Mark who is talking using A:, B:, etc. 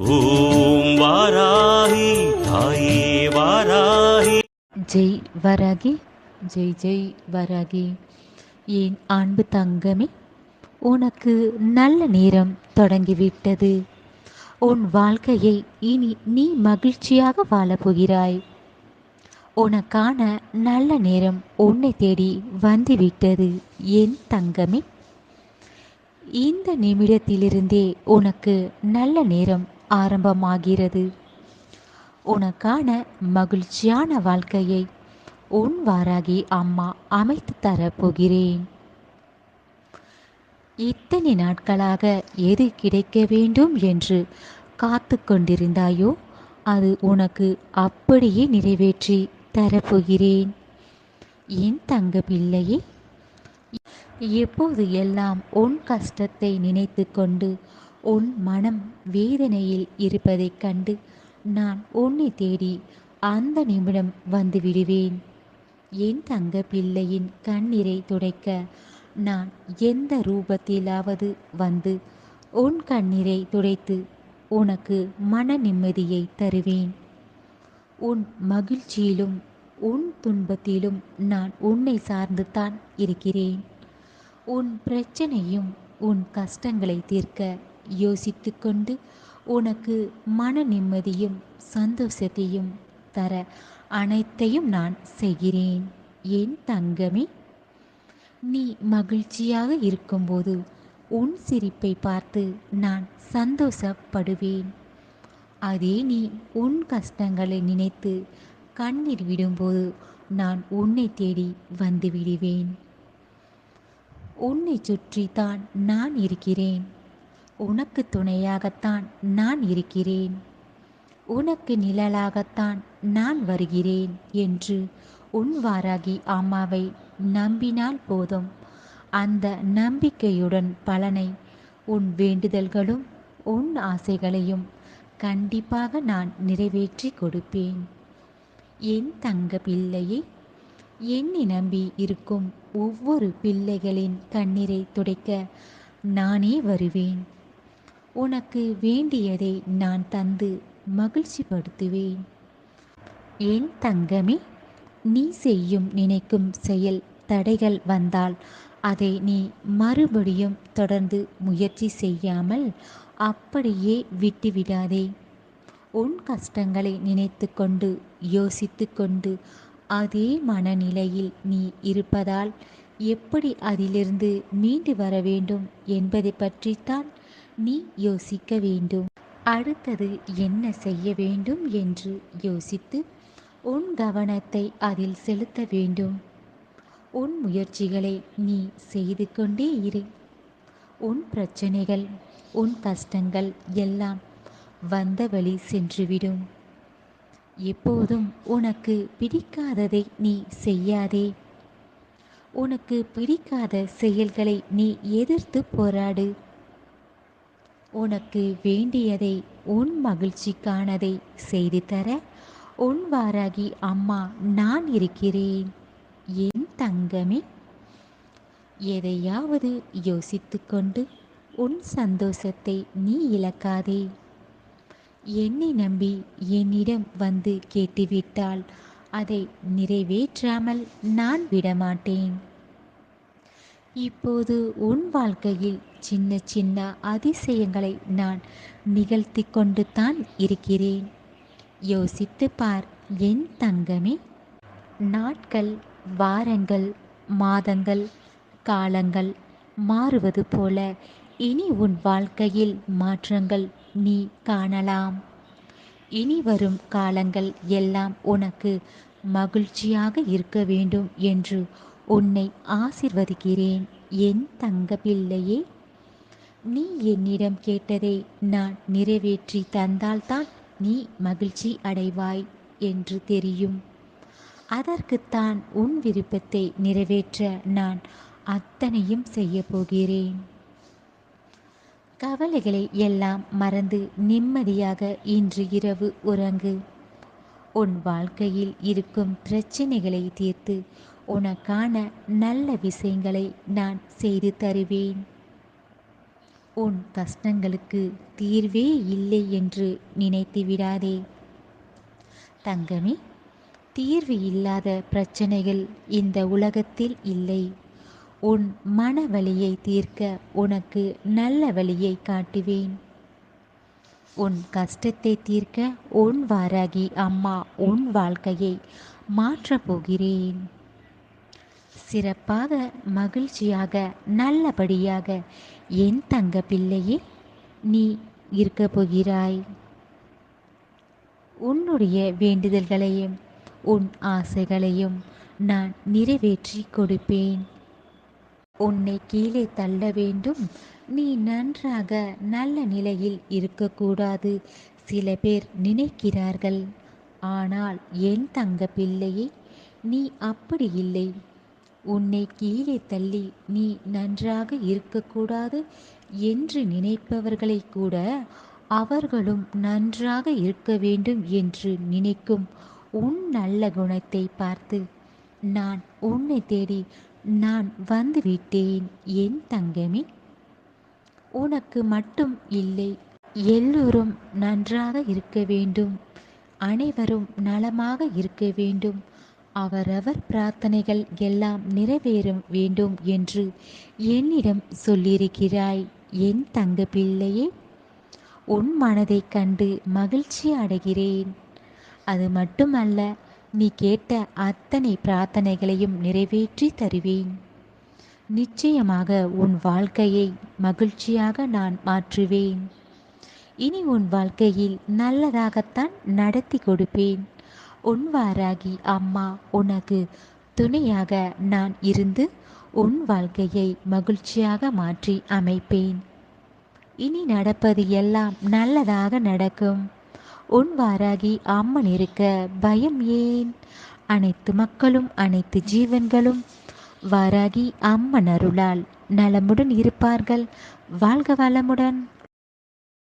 A: ஓம் வாராகி தாயே வாராகி.
B: ஜெய் வராகி ஜெய் ஜெய் வராகி. என் அன்பு தங்கமே உனக்கு நல்ல நேரம் தொடங்கிவிட்டது. உன் வாழ்க்கையை இனி நீ மகிழ்ச்சியாக வாழப்போகிறாய் உனக்கான நல்ல நேரம் உன்னை தேடி வந்துவிட்டது என் தங்கமே. இந்த நிமிடத்திலிருந்தே உனக்கு நல்ல நேரம் ஆரம்பமாகிறது. உனக்கான மகிழ்ச்சியான வாழ்க்கையை உன் வாராகி அம்மா அமைத்து தரப்போகிறேன். இத்தனை நாட்களாக எது கிடைக்க வேண்டும் என்று காத்து கொண்டிருந்தாயோ அது உனக்கு அப்படியே நிறைவேற்றி தரப்போகிறேன். என் தங்க பிள்ளையே எப்போது எல்லாம் உன் கஷ்டத்தை நினைத்து கொண்டு உன் மனம் வேதனையில் இருப்பதைக் கண்டு நான் உன்னை தேடி அந்த நிமிடம் வந்து விடுவேன். என் தங்க பிள்ளையின் கண்ணீரை துடைக்க நான் எந்த ரூபத்திலாவது வந்து உன் கண்ணீரை துடைத்து உனக்கு மன நிம்மதியை தருவேன். உன் மகிழ்ச்சியிலும் உன் துன்பத்திலும் நான் உன்னை சார்ந்து தான் இருக்கிறேன். உன் பிரச்சனையும் உன் கஷ்டங்களை தீர்க்க யோசித்து கொண்டு உனக்கு மன நிம்மதியும் சந்தோஷத்தையும் தர அனைத்தையும் நான் செய்கிறேன். என் தங்கமே நீ மகிழ்ச்சியாக இருக்கும்போது உன் சிரிப்பை பார்த்து நான் சந்தோஷப்படுவேன். அதே நீ உன் கஷ்டங்களை நினைத்து கண்ணீர் விடும்போது நான் உன்னை தேடி வந்து விடுவேன். உன்னை சுற்றி தான் நான் இருக்கிறேன். உனக்கு துணையாகத்தான் நான் இருக்கிறேன். உனக்கு நிழலாகத்தான் நான் வருகிறேன் என்று உன் வாராகி அம்மாவை நம்பினால் போதும். அந்த நம்பிக்கையுடன் பலனை உன் வேண்டுதல்களும் உன் ஆசைகளையும் கண்டிப்பாக நான் நிறைவேற்றி கொடுப்பேன். என் தங்க பிள்ளையை என்னை நம்பி இருக்கும் ஒவ்வொரு பிள்ளைகளின் கண்ணீரை துடைக்க நானே வருவேன். உனக்கு வேண்டியதை நான் தந்து மகிழ்ச்சிப்படுத்துவேன். என் தங்கமே நீ செய்யும் நினைக்கும் செயல் தடைகள் வந்தால் அதை நீ மறுபடியும் தொடர்ந்து முயற்சி செய்யாமல் அப்படியே விட்டுவிடாதே. உன் கஷ்டங்களை நினைத்து கொண்டு யோசித்து கொண்டு அதே மனநிலையில் நீ இருப்பதால் எப்படி அதிலிருந்து மீண்டு வர வேண்டும் என்பதை பற்றித்தான் நீ யோசிக்க வேண்டும். அடுத்தது என்ன செய்ய வேண்டும் என்று யோசித்து உன் கவனத்தை அதில் செலுத்த வேண்டும். உன் முயற்சிகளை நீ செய்து கொண்டே இரு. உன் பிரச்சனைகள் உன் கஷ்டங்கள் எல்லாம் வந்த வழி சென்றுவிடும். எப்போதும் உனக்கு பிடிக்காததை நீ செய்யாதே. உனக்கு பிடிக்காத செயல்களை நீ எதிர்த்து போராடு. உனக்கு வேண்டியதை உன் மகிழ்ச்சிக்கானதை செய்து தர உன் வாராகி அம்மா நான் இருக்கிறேன். என் தங்கமே எதையாவது யோசித்து கொண்டு உன் சந்தோஷத்தை நீ இழக்காதே. என்னை நம்பி என்னிடம் வந்து கேட்டுவிட்டால் அதை நிறைவேற்றாமல் நான் விடமாட்டேன். இப்போது உன் வாழ்க்கையில் சின்ன சின்ன அதிசயங்களை நான் நிகழ்த்தி கொண்டு தான் இருக்கிறேன். யோசித்து பார் என் தங்கமே. நாட்கள் வாரங்கள் மாதங்கள் காலங்கள் மாறுவது போல இனி உன் வாழ்க்கையில் மாற்றங்கள் நீ காணலாம். இனி வரும் காலங்கள் எல்லாம் உனக்கு மகிழ்ச்சியாக இருக்க வேண்டும் என்று உன்னை ஆசிர்வதிக்கிறேன் என் தங்க பிள்ளையே. நீ என்னிடம் கேட்டதை நான் நிறைவேற்றி தந்தால்தான் நீ மகிழ்ச்சி அடைவாய் என்று தெரியும். அதற்குத்தான் உன் விருப்பத்தை நிறைவேற்ற நான் அத்தனையும் செய்ய போகிறேன். கவலைகளை எல்லாம் மறந்து நிம்மதியாக இன்று இரவு உறங்கு. உன் வாழ்க்கையில் இருக்கும் பிரச்சனைகளை தீர்த்து உனக்கான நல்ல விஷயங்களை நான் செய்து தருவேன். உன் கஷ்டங்களுக்கு தீர்வே இல்லை என்று நினைத்து விடாதே. தங்கமே தீர்வு இல்லாத பிரச்சனைகள் இந்த உலகத்தில் இல்லை. உன் மன வழியை தீர்க்க உனக்கு நல்ல வழியை காட்டுவேன். உன் கஷ்டத்தை தீர்க்க உன் வாராகி அம்மா உன் வாழ்க்கையை மாற்றப் போகிறேன். சிறப்பாக மகிழ்ச்சியாக நல்லபடியாக என் தங்க பிள்ளையே நீ இருக்க போகிறாய். உன்னுடைய வேண்டுதல்களையும் உன் ஆசைகளையும் நான் நிறைவேற்றி கொடுப்பேன். உன்னை கீழே தள்ள வேண்டும். நீ நன்றாக நல்ல நிலையில் இருக்கக்கூடாது. சில பேர் நினைக்கிறார்கள் ஆனால் என் தங்க பிள்ளையே நீ அப்படி இல்லை. உன்னை கீழே தள்ளி நீ நன்றாக இருக்கக்கூடாது என்று நினைப்பவர்களை கூட அவர்களும் நன்றாக இருக்க வேண்டும் என்று நினைக்கும் உன் நல்ல குணத்தை பார்த்து நான் உன்னை தேடி நான் வந்துவிட்டேன் என் தங்கமே. உனக்கு மட்டும் இல்லை எல்லோரும் நன்றாக இருக்க வேண்டும். அனைவரும் நலமாக இருக்க வேண்டும். அவரவர் பிரார்த்தனைகள் எல்லாம் நிறைவேறும் வேண்டும் என்று என்னிடம் சொல்லியிருக்கிறாய் என் தங்க பிள்ளையே. உன் மனதைக் கண்டு மகிழ்ச்சி அடைகிறேன். அது மட்டுமல்ல நீ கேட்ட அத்தனை பிரார்த்தனைகளையும் நிறைவேற்றி தருவேன். நிச்சயமாக உன் வாழ்க்கையை மகிழ்ச்சியாக நான் மாற்றுவேன். இனி உன் வாழ்க்கையில் நல்லதாகத்தான் நடத்தி கொடுப்பேன். உன் வாராகி அம்மா உனக்கு துணையாக நான் இருந்து உன் வாழ்க்கையை மகிழ்ச்சியாக மாற்றி அமைப்பேன். இனி நடப்பது எல்லாம் நல்லதாக நடக்கும். உன் வாராகி அம்மன் இருக்க பயம் ஏன்? அனைத்து மக்களும் அனைத்து ஜீவன்களும் வாராகி அம்மன் அருளால் நலமுடன் இருப்பார்கள். வாழ்க வளமுடன்.